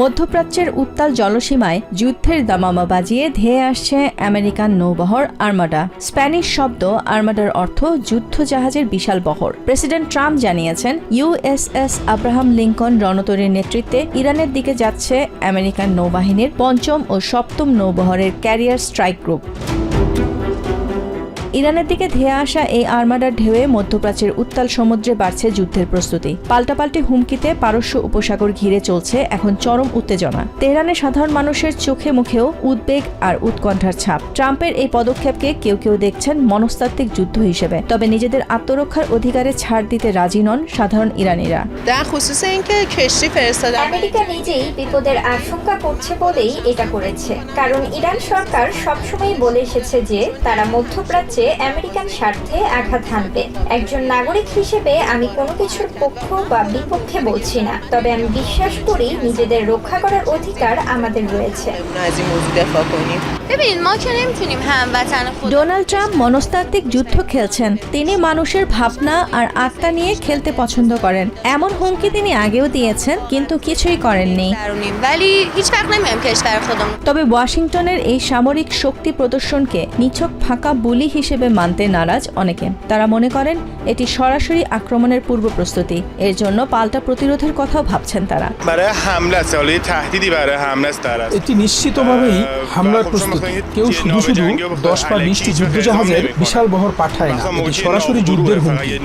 মধ্যপ্রাচ্যের উত্তাল জলসীমায় যুদ্ধের দামামা বাজিয়ে ধেয়ে আসছে আমেরিকান নৌবহর আর্মাডা। স্প্যানিশ শব্দ আর্মাডার অর্থ যুদ্ধ জাহাজের বিশাল বহর। প্রেসিডেন্ট ট্রাম্প জানিয়েছেন ইউএসএস আব্রাহাম লিঙ্কন রণতরীর নেতৃত্বে ইরানের দিকে যাচ্ছে আমেরিকান নৌবাহিনীর পঞ্চম ও সপ্তম নৌবহরের ক্যারিয়ার স্ট্রাইক গ্রুপ। ইরানের দিকে ধেয়ে আসা এই আর্মাডার ঢেউয়ে মধ্যপ্রাচ্যের উত্তাল সমুদ্রে বাড়ছে যুদ্ধের প্রস্তুতি। পাল্টাপাল্টি হুমকিতে পারস্য উপসাগর ঘিরে চলছে এখন চরম উত্তেজনা। তেহরানে সাধারণ মানুষের চোখে মুখেও উদ্বেগ আর উৎকণ্ঠার ছাপ। ট্রাম্পের এই পদক্ষেপকে কেউ কেউ দেখছেন মনস্তাত্ত্বিক যুদ্ধ হিসেবে। তবে নিজেদের আত্মরক্ষার অধিকারে ছাড় দিতে রাজি নন সাধারণ ইরানিরা। আমেরিকা নিজেই বিপদের আশঙ্কা করছে বলেই এটা করেছে। কারণ ইরান সরকার সবসময় বলে এসেছে যে তারা মধ্যপ্রাচ্যে আমেরিকান স্বার্থে আঘাত হানবে। একজন নাগরিক হিসেবে আমি কোনো কিছুর পক্ষ বা বিপক্ষে বলছি না, তবে আমি বিশ্বাস করি নিজেদের রক্ষা করার অধিকার আমাদের রয়েছে। از این موضوع دفاع کنیم ببینید ما که نمیتونیم هموطن خود ডোনাল্ড ট্রাম্প মনস্তাত্ত্বিক যুদ্ধ খেলছেন তিনি মানুষের ভাবনা আর আত্মা নিয়ে খেলতে পছন্দ করেন এমন হুমকি তিনি আগেও দিয়েছেন কিন্তু কিছুই করেননি درونیم ولی هیچ وقت نمیایم کشور خودمون তবে ওয়াশিংটনের এই সামরিক শক্তি প্রদর্শনকে নিছক ফাঁকা বুলি হিসেবে মানতে নারাজ অনেকে তারা মনে করেন এটি সরাসরি আক্রমণের পূর্ব প্রস্তুতি এর জন্য পাল্টা প্রতিরোধের কথাও ভাবছেন তারা برای حمله است حالا یه تهدیدی برای حمله است در است এটি নিশ্চিতভাবেই হামলার প্রস্তুতি কেউ শুধু শুধু দশ বা বিশটি যুদ্ধজাহাজের বিশাল বহর পাঠায় না। এটি সরাসরি যুদ্ধের হুমকি।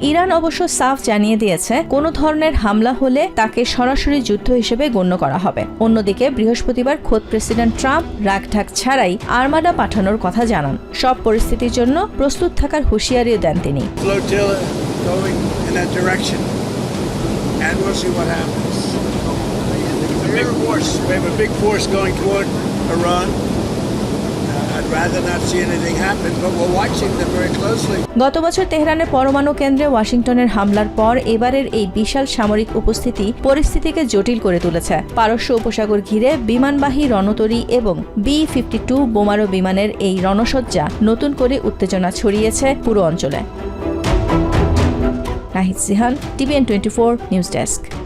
ইরান অবশ্য সাফ জানিয়ে দিয়েছে কোন ধরনের হামলা হলে তাকে সরাসরি যুদ্ধ হিসেবে গণ্য করা হবে। অন্যদিকে বৃহস্পতিবার খোদ প্রেসিডেন্ট প্রেসিডেন্ট ট্রাম্প রাগঠাক ছাড়াই আর্মাডা পাঠানোর কথা জানান। সব পরিস্থিতির জন্য প্রস্তুত থাকার হুঁশিয়ারিও দেন তিনি। Iran. গত বছর তেহরানের পরমাণু কেন্দ্রে ওয়াশিংটনের হামলার পর এবারের এই বিশাল সামরিক উপস্থিতি পরিস্থিতিকে জটিল করে তুলেছে। পারস্য উপসাগর ঘিরে বিমানবাহী রণতরী এবং বি ফিফটি টু বোমারো বিমানের এই রণসজ্জা নতুন করে উত্তেজনা ছড়িয়েছে পুরো অঞ্চলে। Nahid Sihan, TVN twenty four news desk.